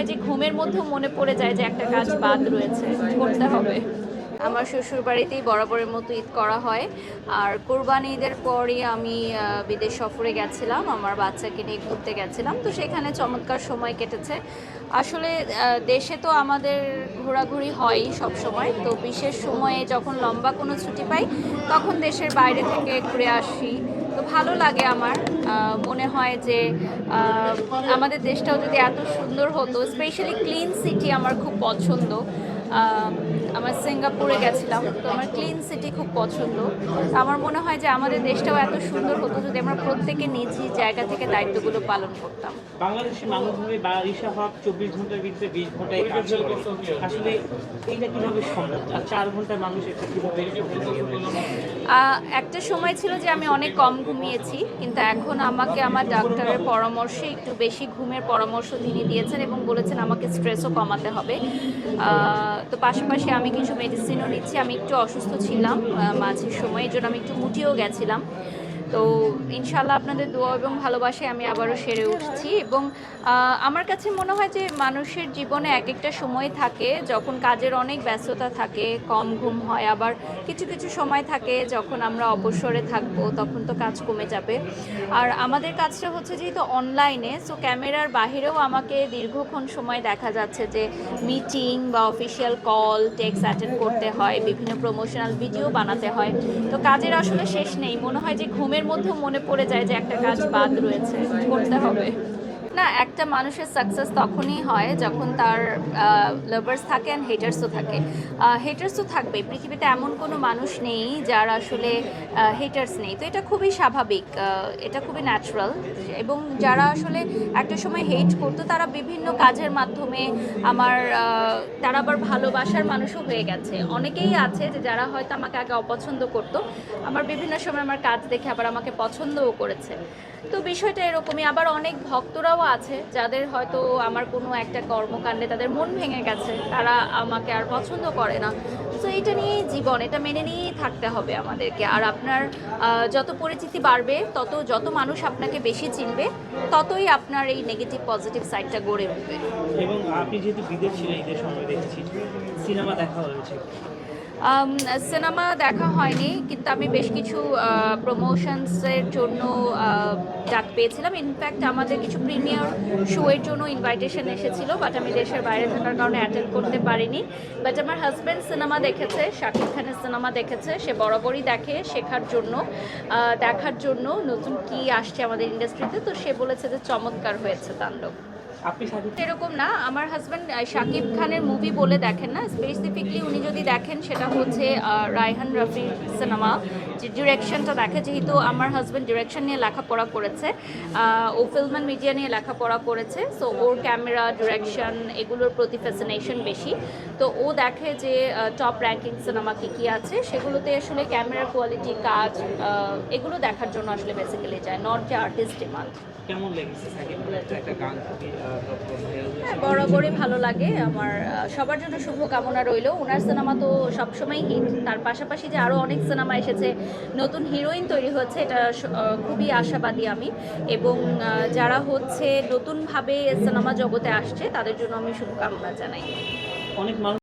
হয় যে ঘুমের মধ্যেও মনে পড়ে যায় যে একটা কাজ বাদ রয়েছে করতে হবে। আমার শ্বশুর বাড়িতেই বরাবরের মতো ঈদ করা হয়। আর কোরবানি ঈদের পরই আমি বিদেশ সফরে গেছিলাম। আমার বাচ্চাকে নিয়ে ঘুরতে গেছিলাম। তো সেখানে চমৎকার সময় কেটেছে। আসলে দেশে তো আমাদের ঘোরাঘুরি হয়ই সব সময় তো বিশেষ সময়ে যখন লম্বা কোনো ছুটি পাই, তখন দেশের বাইরে থেকে ঘুরে আসি। তো ভালো লাগে আমার মনে হয় যে আমাদের দেশটাও যদি এত সুন্দর হতো, স্পেশালি ক্লিন সিটি আমার খুব পছন্দ। আমার সিঙ্গাপুরে গেছিলাম তো আমার ক্লিন সিটি খুব পছন্দ। আমার মনে হয় যে আমাদের দেশটাও এত সুন্দর হতো যদি আমরা প্রত্যেকে নিজ নিজ জায়গা থেকে দায়িত্বগুলো পালন করতাম। বাংলাদেশের মানুষভাবে বারিশা হক চব্বিশ ঘণ্টার ভিতরে বিশ ঘন্টায় কাজ করে। আসলে এইটা কীভাবে সম্ভব? আর চার ঘন্টায় মানুষ কীভাবে একটা সময় ছিল যে আমি অনেক কম ঘুমিয়েছি কিন্তু এখন আমাকে আমার ডাক্তারের পরামর্শে একটু বেশি ঘুমের পরামর্শ তিনি দিয়েছেন এবং বলেছেন আমাকে স্ট্রেসও কমাতে হবে। তো পাশাপাশি আমি কিছু মেডিসিনও নিচ্ছি। আমি একটু অসুস্থ ছিলাম মাঝের সময় এই জন্য আমি একটু মুটিয়েও গেছিলাম। তো ইনশাল্লাহ আপনাদের দোয়া এবং ভালোবাসায় আমি আবারও সেরে উঠছি এবং আমার কাছে মনে হয় যে মানুষের জীবনে এক একটা সময় থাকে যখন কাজের অনেক ব্যস্ততা থাকে, কম ঘুম হয়, আবার কিছু কিছু সময় থাকে যখন আমরা অবসরে থাকব, তখন তো কাজ কমে যাবে। আর আমাদের কাজটা হচ্ছে যেহেতু অনলাইনে, সো ক্যামেরার বাহিরেও আমাকে দীর্ঘক্ষণ সময় দেখা যাচ্ছে যে মিটিং বা অফিসিয়াল কল টেক্স অ্যাটেন্ড করতে হয়, বিভিন্ন প্রমোশনাল ভিডিও বানাতে হয়। তো কাজের আসলে শেষ নেই, মনে হয় যে ঘুমের মধ্যেও মনে পড়ে যায় যে একটা কাজ বাদ রয়েছে করতে হবে। না, একটা মানুষের সাকসেস তখনই হয় যখন তার লাভার্স থাকে অ্যান্ড হেটার্সও থাকে। হেটার্সও থাকবে পৃথিবীতে এমন কোনো মানুষ নেই যার আসলে হেটার্স নেই। তো এটা খুবই স্বাভাবিক এটা খুবই ন্যাচারাল এবং যারা আসলে একটা সময় হেট করতো, তারা বিভিন্ন কাজের মাধ্যমে আমার তারা আবার ভালোবাসার মানুষও হয়ে গেছে। অনেকেই আছে যে যারা হয়তো আমাকে আগে অপছন্দ করতো। আমার বিভিন্ন সময় আমার কাজ দেখে আবার আমাকে পছন্দও করেছে। তো বিষয়টা এরকমই। আবার অনেক ভক্তরাও আছে, যাদের হয়তো আমার কোনো একটা কর্মকাণ্ডে তাদের মন ভেঙে গেছে, তারা আমাকে আর পছন্দ করে না। তো এটা নিয়েই জীবন, এটা মেনে নিয়েই থাকতে হবে আমাদেরকে। আর আপনার যত পরিচিতি বাড়বে, তত, যত মানুষ আপনাকে বেশি চিনবে, ততই আপনার এই নেগেটিভ পজিটিভ সাইডটা গড়ে উঠবে। এবং আপনি যেহেতু বিদেশ ছিলেন ঈদের সময় দেখেছি, সিনেমা দেখা হয়েছে। সিনেমা দেখা হয়নি, কিন্তু আমি বেশ কিছু প্রমোশনসের জন্য ডাক পেয়েছিলাম। ইনফ্যাক্ট আমাদের কিছু প্রিমিয়ার শোয়ের জন্য ইনভাইটেশন এসেছিল বাট আমি দেশের বাইরে থাকার কারণে অ্যাটেন্ড করতে পারিনি। বাট আমার হাজব্যান্ড সিনেমা দেখেছে শাকিব খানের সিনেমা দেখেছে, সে বরাবরই দেখে শেখার জন্য দেখার জন্য নতুন কি আসছে আমাদের ইন্ডাস্ট্রিতে তো সে বলেছে যে চমৎকার হয়েছে তাণ্ডব। আপনি এরকম না আমার হাজব্যান্ড শাকিব খানের মুভি বলে দেখেন না। স্পেসিফিকলি উনি যদি দেখেন সেটা হচ্ছে রায়হান রফির সিনেমা যে ডিরেকশনটা দেখে যেহেতু আমার হাজব্যান্ড ডিরেকশন নিয়ে লেখাপড়া করেছে ও ফিল্ম অ্যান্ড মিডিয়া নিয়ে লেখাপড়া করেছে সো ওর ক্যামেরা ডিরেকশন এগুলোর প্রতি ফ্যাসিনেশন বেশি। তো ও দেখে যে টপ র্যাঙ্কিং সিনেমা কী কী আছে সেগুলোতে আসলে ক্যামেরার কোয়ালিটি কাজ এগুলো দেখার জন্য আসলে বেসিক্যালি যায় নট যে আর্টিস্ট ডিমান্ড কেমন লেগেছে সাকিব খানের তো একটা গান হ্যাঁ, বরাবরই ভালো লাগে। আমার সবার জন্য শুভকামনা রইল। ওনার সিনেমা তো সবসময় হিট। তার পাশাপাশি যে আরও অনেক সিনেমা এসেছে নতুন হিরোইন তৈরি হচ্ছে এটা খুবই আশাবাদী আমি। এবং যারা হচ্ছে নতুনভাবে সিনেমা জগতে আসছে তাদের জন্য আমি শুভকামনা জানাই। অনেক